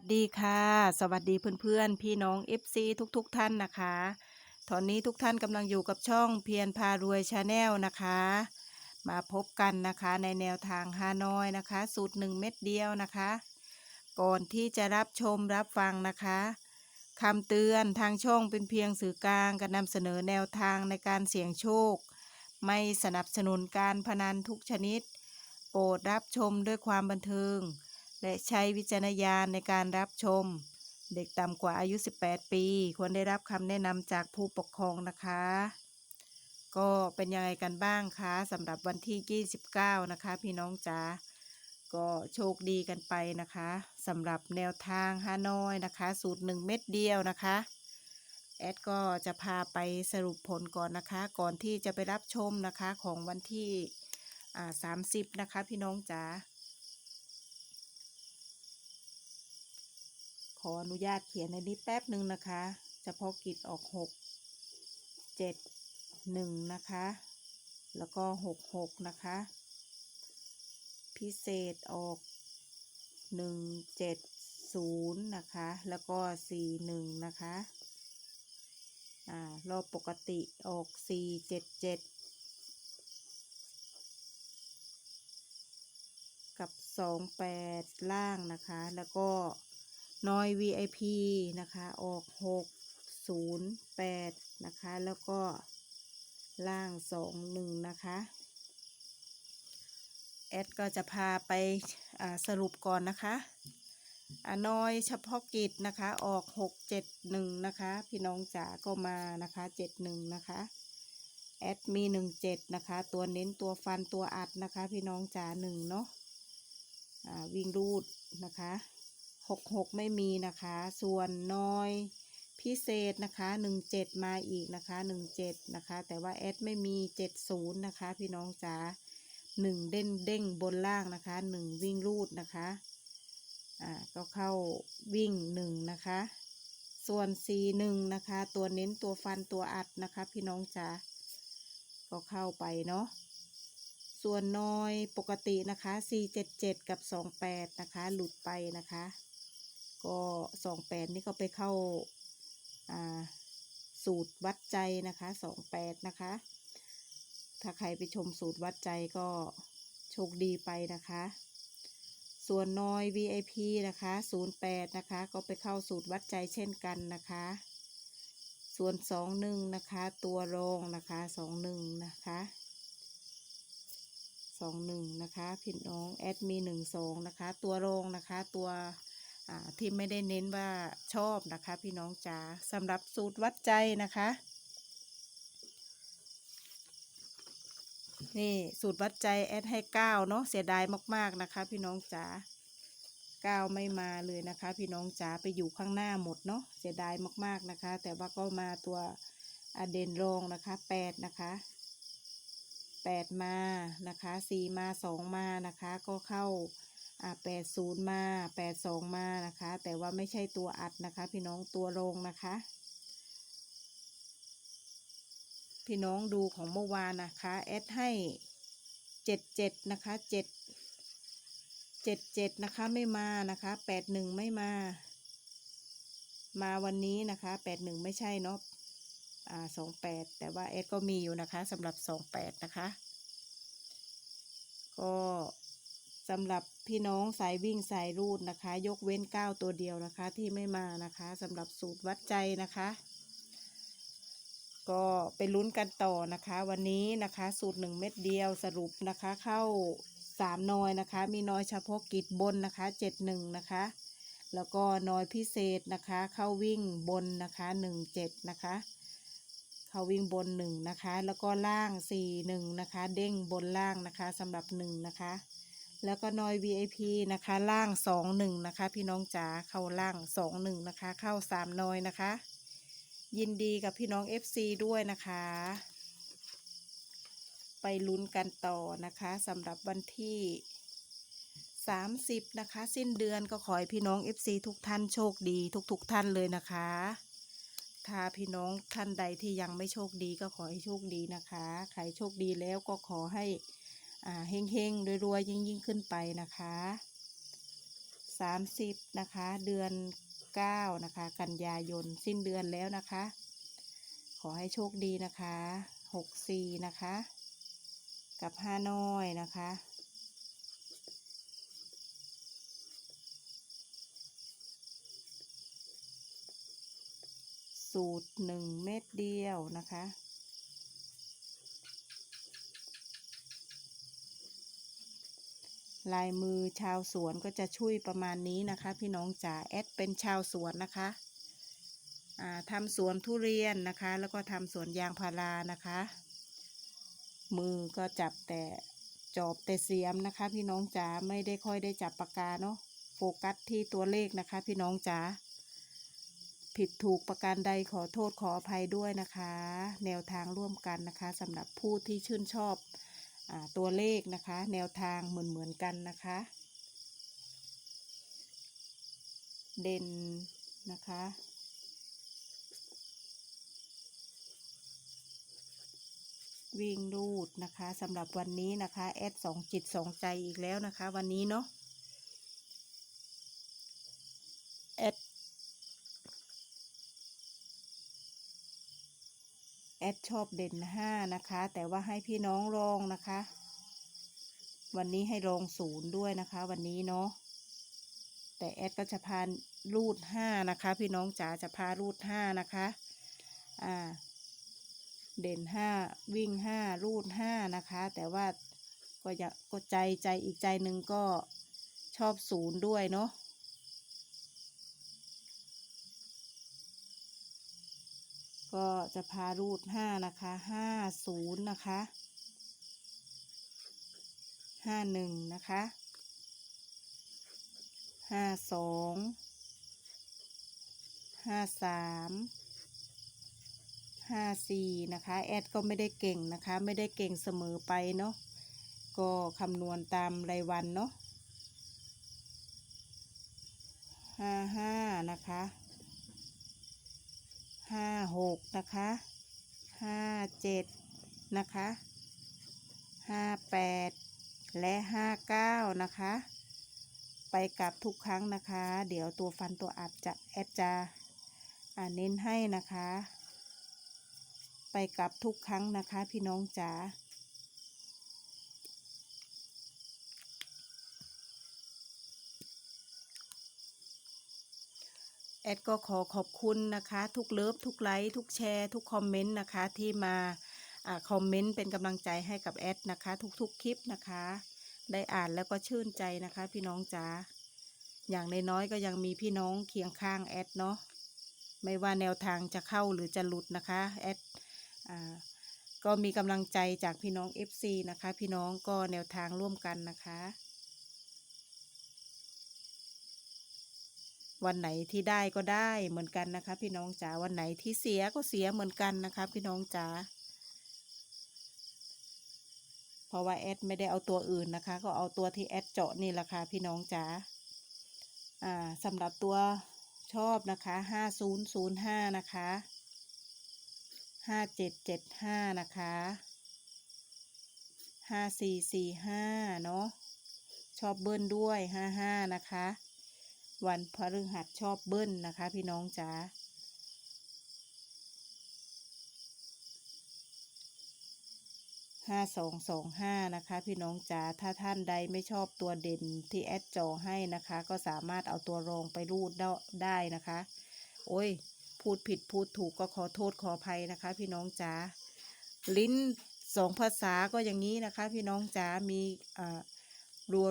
วัสดีค่ะ สวัสดีเพื่อนๆ พี่น้อง FC ทุกๆทท่านนะคะ ตอนนี้ทุกท่านกำลังอยู่กับช่องเพียรพารวยชาแนลนะคะ มาพบกันนะคะในแนวทางฮานอยนะคะ สูตรหนึ่งเม็ดเดียวนะคะ ก่อนที่จะรับชมรับฟังนะคะคำเตือนทางช่องเป็นเพียงสื่อกลางการนำเสนอแนวทางในการเสี่ยงโชค ไม่สนับสนุนการพนันทุกชนิด โปรดรับชมด้วยความบันเทิง และใช้วิจารณญาณในการรับชม เด็กต่ำกว่าอายุ 18 ปี ควรได้รับคำแนะนำจากผู้ปกครองนะคะ ก็เป็นยังไงกันบ้างคะสำหรับวันที่ 29 นะคะ พี่น้องจ๋าก็โชคดีกันไปนะคะสำหรับแนวทางฮานอยนะคะ สูตร 1 เม็ดเดียวนะคะแอดก็จะพาไปสรุปผลก่อนนะคะ ก่อนที่จะไปรับชมนะคะของวันที่ 30 นะคะพี่น้องจ๋า ขออนุญาตเขียนในนี้แป๊บหนึ่งนะคะ เฉพาะกิจออกหกเจ็ดหนึ่งนะคะ แล้วก็หกหกนะคะ พิเศษออกหนึ่งเจ็ดศูนย์นะคะ แล้วก็สี่หนึ่งนะคะอ่ารอบปกติออกสี่เจ็ดเจ็ดกับสองแปดล่างนะคะ แล้วก็ น้อย VIP นะคะ ออก 6 0 8 นะคะ แล้วก็ล่าง 2 1 นะคะ แอดก็จะพาไปสรุปก่อนนะคะอน้อยเฉพาะกิจนะคะ ออก 6 7 1 นะคะ พี่น้องจ๋าก็มานะคะ 7 1 นะคะแอดมี1 7นะคะ ตัวเน้นตัวฟันตัวอัดนะคะ พี่น้องจ๋า1เนาะวิ่งรูดนะคะ หกหกไม่มีนะคะ ส่วนน้อยพิเศษนะคะหนึ่งเจ็ดมาอีกนะคะหนึ่งเจ็ดนะคะ แต่ว่าแอดไม่มีเจ็ดศูนย์นะคะ พี่น้องจ๋าหนึ่งเด้งเด้งบนล่างนะคะหนึ่งวิ่งรูดนะคะ อ่า ก็เข้าวิ่งหนึ่งนะคะ ส่วนสีหนึ่งนะคะ ตัวเน้นตัวฟันตัวอัดนะคะ พี่น้องจ๋าก็เข้าไปเนาะส่วนน้อยปกตินะคะ 477 กับ 28 นะคะ หลุดไปนะคะ ก็28นี่ก็ไปเข้าอ่าสูตรวัดใจนะคะ28นะคะ ถ้าใครไปชมสูตรวัดใจก็โชคดีไปนะคะ ส่วนน้อย VIP นะคะ08นะคะก็ไปเข้าสูตรวัดใจเช่นกันนะคะ ส่วน21นะคะตัวรองนะคะ21นะคะสองหนึ่งนะคะพี่น้องแอดมีหนึ่งสองนะคะ ตัวรองนะคะตัว ที่ไม่ได้เน้นว่าชอบนะคะพี่น้องจ๋าสำหรับสูตรวัดใจนะคะ นี่สูตรวัดใจแอดให้เก้าเนาะเสียดายมากๆนะคะ พี่น้องจ๋าเก้าไม่มาเลยนะคะ พี่น้องจ๋าไปอยู่ข้างหน้าหมดเนาะเสียดายมากๆนะคะ แต่ว่าก็มาตัวอเด่นรองนะคะแปดนะคะแปดมานะคะสี่มาสองมานะคะ ก็เข้า อ่าแปดศูนย์มาแปดสองมานะคะ แต่ว่าไม่ใช่ตัวอัดนะคะ พี่น้องตัวโรงนะคะ พี่น้องดูของเมื่อวานนะคะแอดให้เจ็ดเจ็ดนะคะเจ็ดเจ็ดเจ็ดนะคะไม่มานะคะแปดหนึ่งไม่มา มาวันนี้นะคะแปดหนึ่งไม่ใช่เนาะอ่าสองแปดแต่ว่าเอสก็มีอยู่นะคะสำหรับสองแปดนะคะ ก็ สำหรับพี่น้องสายวิ่งสายรูดนะคะ ยกเว้นเก้าตัวเดียวนะคะ ที่ไม่มานะคะสำหรับสูตรวัดใจนะคะ ก็ไปลุ้นกันต่อนะคะ วันนี้นะคะ สูตรหนึ่งเม็ดเดียวสรุปนะคะ เข้าสามนอยนะคะ มีนอยเฉพาะกิจบนนะคะเจ็ดหนึ่งนะคะ แล้วก็นอยพิเศษนะคะ เข้าวิ่งบนนะคะหนึ่งเจ็ดนะคะเขาวิ่งบนหนึ่งนะคะ แล้วก็ล่างสี่หนึ่งนะคะ เด้งบนล่างนะคะสำหรับหนึ่งนะคะ แล้วก็นอย VIP นะคะล่างสองหนึ่งนะคะ พี่น้องจ๋าเข้าล่างสองหนึ่งนะคะ เข้าสามนอยนะคะ ยินดีกับพี่น้อง FC ด้วยนะคะ ไปลุ้นกันต่อนะคะสำหรับวันที่ 30 นะคะ สิ้นเดือนก็ขอให้พี่น้อง FC ทุกท่านโชคดีทุกๆทท่านเลยนะคะ ถ้าพี่น้องท่านใดที่ยังไม่โชคดีก็ขอให้โชคดีนะคะ ใครโชคดีแล้วก็ขอให้ อ่าเฮงรวยๆยิ่งยิ่งขึ้นไปนะคะ30นะคะ เดือน9นะคะ กันยายนสิ้นเดือนแล้วนะคะ ขอให้โชคดีนะคะ64นะคะ กับห้าน้อยนะคะสูตรหนึ่งเม็ดเดียวนะคะ ลายมือชาวสวนก็จะช่วยประมาณนี้นะคะ พี่น้องจ๋าแอดเป็นชาวสวนนะคะอ่าทำสวนทุเรียนนะคะ แล้วก็ทำสวนยางพารานะคะ มือก็จับแต่จอบแต่เสียมนะคะ พี่น้องจ๋าไม่ได้ค่อยได้จับปากกาเนาะโฟกัสที่ตัวเลขนะคะ พี่น้องจ๋าผิดถูกประการใดขอโทษขออภัยด้วยนะคะ แนวทางร่วมกันนะคะสำหรับผู้ที่ชื่นชอบ ตัวเลขนะคะ แนวทางเหมือนเหมือนกันนะคะ เด่นนะคะ วิ่งรูดนะคะสำหรับวันนี้นะคะแอดสองจิตสองใจอีกแล้วนะคะ วันนี้เนาะแอด แอดชอบเด่นห้านะคะ แต่ว่าให้พี่น้องลองนะคะ วันนี้ให้ลองศูนย์ด้วยนะคะ วันนี้เนาะแต่แอดก็จะพารูดห้านะคะ พี่น้องจ๋าจะพารูดห้านะคะอ่าเด่นห้าวิ่งห้ารูดห้านะคะ แต่ว่าก็อยากก็ใจใจอีกใจหนึ่งก็ชอบศูนย์ด้วยเนาะ ก็จะพารูดห้านะคะห้าศูนย์นะคะห้าหนึ่งนะคะห้าสองห้าสามห้าสี่นะคะ แอดก็ไม่ได้เก่งนะคะ ไม่ได้เก่งเสมอไปเนาะก็คำนวณตามรายวันเนาะห้าห้านะคะ ห้าหกนะคะห้าเจ็ดนะคะห้าแปดและห้าเก้านะคะ ไปกลับทุกครั้งนะคะ เดี๋ยวตัวฟันตัวอับจะแอดจะอ่าเน้นให้นะคะ ไปกลับทุกครั้งนะคะพี่น้องจ๋า แอดก็ขอขอบคุณนะคะ ทุกเลิฟทุกไลค์ทุกแชร์ ทุกคอมเมนต์นะคะ ที่มาอคอมเมนต์เป็นกำลังใจให้กับแอดนะคะ ทุกๆคลิปนะคะ ได้อ่านแล้วก็ชื่นใจนะคะ พี่น้องจ๋าอย่างนน้อยก็ยังมีพี่น้องเคียงข้างแอดเนาะไม่ว่าแนวทางจะเข้าหรือจะหลุดนะคะแอดก็มีกำลังใจจากพี่น้อง FC นะคะ พี่น้องก็แนวทางร่วมกันนะคะ วันไหนที่ได้ก็ได้เหมือนกันนะคะ พี่น้องจ๋าวันไหนที่เสียก็เสียเหมือนกันนะคะ พี่น้องจ๋าเพราะว่าแอดไม่ได้เอาตัวอื่นนะคะ ก็เอาตัวที่แอดเจาะนี่แหละค่ะพี่น้องจ๋าอ่าสำหรับตัวชอบนะคะห้าศูนย์ศูนย์ห้านะคะห้าเจ็ดเจ็ดห้านะคะห้าสี่สี่ห้าเนาะชอบเบิ้ลด้วยห้าห้านะคะ วันพฤหัสชอบเบิ้ลนะคะ พี่น้องจ๋าห้าสองสองห้านะคะ พี่น้องจ๋าถ้าท่านใดไม่ชอบตัวเด่นที่แอดจอให้นะคะ ก็สามารถเอาตัวรองไปรูดได้นะคะ โอ้ย พูดผิดพูดถูกก็ขอโทษขออภัยนะคะ พี่น้องจ๋าลิ้นสองภาษาก็อย่างนี้นะคะ พี่น้องจ๋ามีอ่า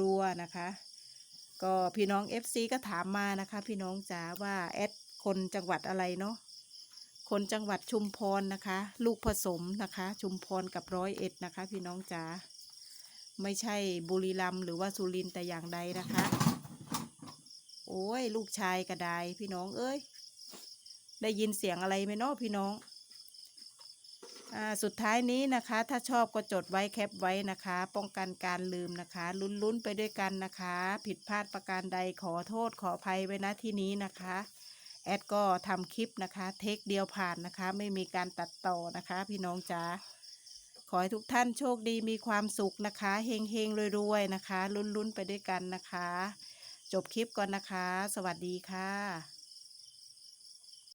รัวๆนะคะ ก็พี่น้อง FC ก็ถามมานะคะ พี่น้องจ๋าว่าแอดคนจังหวัดอะไรเนาะคนจังหวัดชุมพรนะคะ ลูกผสมนะคะ ชุมพรกับร้อยเอ็ดนะคะ พี่น้องจ๋าไม่ใช่บุรีรัมหรือว่าสุรินแต่อย่างใดนะคะ โอ้ย ลูกชายกระไดพี่น้องเอ้ย ได้ยินเสียงอะไรไหมเนาะพี่น้อง สุดท้ายนี้นะคะ ถ้าชอบก็จดไว้แคปไว้นะคะ ป้องกันการลืมนะคะ ลุ้นๆไปด้วยกันนะคะ ผิดพลาดประการใดขอโทษขออภัยไว้ณที่นี้นะคะแอดก็ทำคลิปนะคะ เทคเดียวผ่านนะคะ ไม่มีการตัดต่อนะคะ พี่น้องจ๋าขอให้ทุกท่านโชคดีมีความสุขนะคะเฮงเฮงรวยๆนะคะ ลุ้นๆไปด้วยกันนะคะ จบคลิปก่อนนะคะ สวัสดีค่ะ